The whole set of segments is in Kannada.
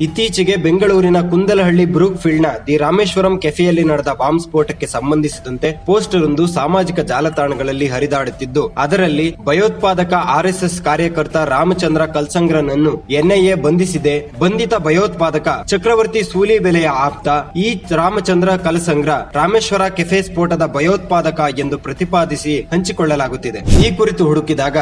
ಇತ್ತೀಚೆಗೆ ಬೆಂಗಳೂರಿನ ಕುಂದಲಹಳ್ಳಿ ಬ್ರೂಕ್ ಫೀಲ್ಡ್ನ ದಿ ರಾಮೇಶ್ವರಂ ಕೆಫೆಯಲ್ಲಿ ನಡೆದ ಬಾಂಬ್ ಸ್ಫೋಟಕ್ಕೆ ಸಂಬಂಧಿಸಿದಂತೆ ಪೋಸ್ಟರ್ ಒಂದು ಸಾಮಾಜಿಕ ಜಾಲತಾಣಗಳಲ್ಲಿ ಹರಿದಾಡುತ್ತಿದ್ದು, ಅದರಲ್ಲಿ ಭಯೋತ್ಪಾದಕ ಆರ್ಎಸ್ಎಸ್ ಕಾರ್ಯಕರ್ತ ರಾಮಚಂದ್ರ ಕಲ್ಸಂಗ್ರನನ್ನು ಎನ್ಐಎ ಬಂಧಿಸಿದೆ. ಬಂಧಿತ ಭಯೋತ್ಪಾದಕ ಚಕ್ರವರ್ತಿ ಸೂಲಿಬೆಲೆಯ ಆಪ್ತ ಈ ರಾಮಚಂದ್ರ ಕಲ್ಸಂಗ್ರ ರಾಮೇಶ್ವರ ಕೆಫೆ ಸ್ಫೋಟದ ಭಯೋತ್ಪಾದಕ ಎಂದು ಪ್ರತಿಪಾದಿಸಿ ಹಂಚಿಕೊಳ್ಳಲಾಗುತ್ತಿದೆ. ಈ ಕುರಿತು ಹುಡುಕಿದಾಗ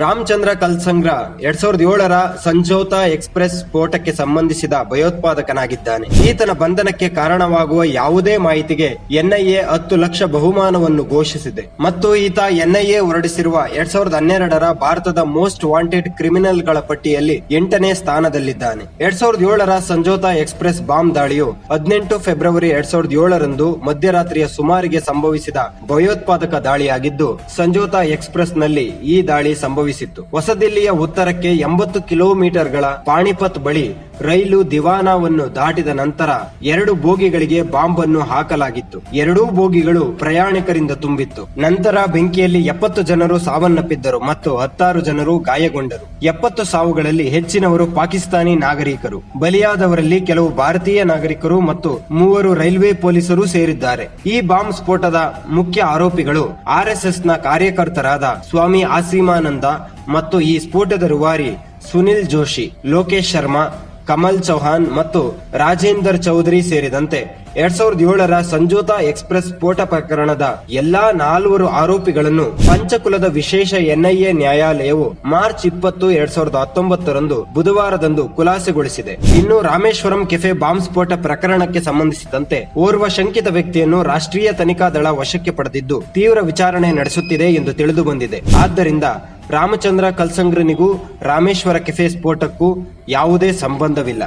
ರಾಮಚಂದ್ರ ಕಲ್ಸಂಗ್ರ ಎರಡ್ ಸಾವಿರದ ಏಳರ ಸಂಜೋತಾ ಎಕ್ಸ್ಪ್ರೆಸ್ ಸ್ಫೋಟಕ್ಕೆ ಸಂಬಂಧಿಸಿದ ಭಯೋತ್ಪಾದಕನಾಗಿದ್ದಾನೆ. ಈತನ ಬಂಧನಕ್ಕೆ ಕಾರಣವಾಗುವ ಯಾವುದೇ ಮಾಹಿತಿಗೆ ಎನ್ಐಎ ಹತ್ತು ಲಕ್ಷ ಬಹುಮಾನವನ್ನು ಘೋಷಿಸಿದೆ. ಮತ್ತು ಈತ ಎನ್ಐಎ ಹೊರಡಿಸಿರುವ ಎರಡ್ ಸಾವಿರದ ಹನ್ನೆರಡರ ಭಾರತದ ಮೋಸ್ಟ್ ವಾಂಟೆಡ್ ಕ್ರಿಮಿನಲ್ಗಳ ಪಟ್ಟಿಯಲ್ಲಿ ಎಂಟನೇ ಸ್ಥಾನದಲ್ಲಿದ್ದಾನೆ. ಎರಡ್ ಸಾವಿರದ ಏಳರ ಸಂಜೋತಾ ಎಕ್ಸ್ಪ್ರೆಸ್ ಬಾಂಬ್ ದಾಳಿಯು ಹದಿನೆಂಟು ಫೆಬ್ರವರಿ ಎರಡ್ ಸಾವಿರದ ಏಳರಂದು ಮಧ್ಯರಾತ್ರಿಯ ಸುಮಾರಿಗೆ ಸಂಭವಿಸಿದ ಭಯೋತ್ಪಾದಕ ದಾಳಿಯಾಗಿದ್ದು, ಸಂಜೋತಾ ಎಕ್ಸ್ಪ್ರೆಸ್ನಲ್ಲಿ ಈ ದಾಳಿ ಸಂಭವಿಸಿತ್ತು ಹೊಸದಿಲ್ಲಿಯ ಉತ್ತರಕ್ಕೆ ಎಂಬತ್ತು ಕಿಲೋಮೀಟರ್ಗಳ ಪಾಣಿಪತ್ ಬಳಿ ರೈಲು ದಿವಾನವನ್ನು ದಾಟಿದ ನಂತರ ಎರಡು ಬೋಗಿಗಳಿಗೆ ಬಾಂಬ್ ಅನ್ನು ಹಾಕಲಾಗಿತ್ತು. ಎರಡೂ ಬೋಗಿಗಳು ಪ್ರಯಾಣಿಕರಿಂದ ತುಂಬಿತ್ತು. ನಂತರ ಬೆಂಕಿಯಲ್ಲಿ ಎಪ್ಪತ್ತು ಜನರು ಸಾವನ್ನಪ್ಪಿದ್ದರು ಮತ್ತು ಹತ್ತಾರು ಜನರು ಗಾಯಗೊಂಡರು. ಎಪ್ಪತ್ತು ಸಾವುಗಳಲ್ಲಿ ಹೆಚ್ಚಿನವರು ಪಾಕಿಸ್ತಾನಿ ನಾಗರಿಕರು. ಬಲಿಯಾದವರಲ್ಲಿ ಕೆಲವು ಭಾರತೀಯ ನಾಗರಿಕರು ಮತ್ತು ಮೂವರು ರೈಲ್ವೆ ಪೊಲೀಸರು ಸೇರಿದ್ದಾರೆ. ಈ ಬಾಂಬ್ ಸ್ಫೋಟದ ಮುಖ್ಯ ಆರೋಪಿಗಳು ಆರ್ಎಸ್ಎಸ್ನ ಕಾರ್ಯಕರ್ತರಾದ ಸ್ವಾಮಿ ಆಸೀಮಾನಂದ ಮತ್ತು ಈ ಸ್ಫೋಟದ ರೂವಾರಿ ಸುನಿಲ್ ಜೋಶಿ, ಲೋಕೇಶ್ ಶರ್ಮಾ ಕಮಲ್ ಚೌಹಾನ್ ಮತ್ತು ರಾಜೇಂದರ್ ಚೌಧರಿ ಸೇರಿದಂತೆ ಎರಡ್ ಸಾವಿರದ ಏಳರ ಸಂಜೋತಾ ಎಕ್ಸ್ಪ್ರೆಸ್ ಸ್ಫೋಟ ಪ್ರಕರಣದ ಎಲ್ಲಾ ನಾಲ್ವರು ಆರೋಪಿಗಳನ್ನು ಪಂಚಕುಲದ ವಿಶೇಷ ಎನ್ಐಎ ನ್ಯಾಯಾಲಯವು ಮಾರ್ಚ್ ಇಪ್ಪತ್ತು ಎರಡ್ ಸಾವಿರದ ಹತ್ತೊಂಬತ್ತರಂದು ಬುಧವಾರದಂದು ಖುಲಾಸೆಗೊಳಿಸಿದೆ. ಇನ್ನು ರಾಮೇಶ್ವರಂ ಕೆಫೆ ಬಾಂಬ್ ಸ್ಫೋಟ ಪ್ರಕರಣಕ್ಕೆ ಸಂಬಂಧಿಸಿದಂತೆ ಓರ್ವ ಶಂಕಿತ ವ್ಯಕ್ತಿಯನ್ನು ರಾಷ್ಟ್ರೀಯ ತನಿಖಾ ದಳ ವಶಕ್ಕೆ ಪಡೆದಿದ್ದು ತೀವ್ರ ವಿಚಾರಣೆ ನಡೆಸುತ್ತಿದೆ ಎಂದು ತಿಳಿದು ಬಂದಿದೆ ಆದ್ದರಿಂದ ರಾಮಚಂದ್ರ ಕಲ್ಸಂಗ್ರನಿಗೂ ರಾಮೇಶ್ವರ ಕೆಫೆ ಸ್ಫೋಟಕ್ಕೂ ಯಾವುದೇ ಸಂಬಂಧವಿಲ್ಲ.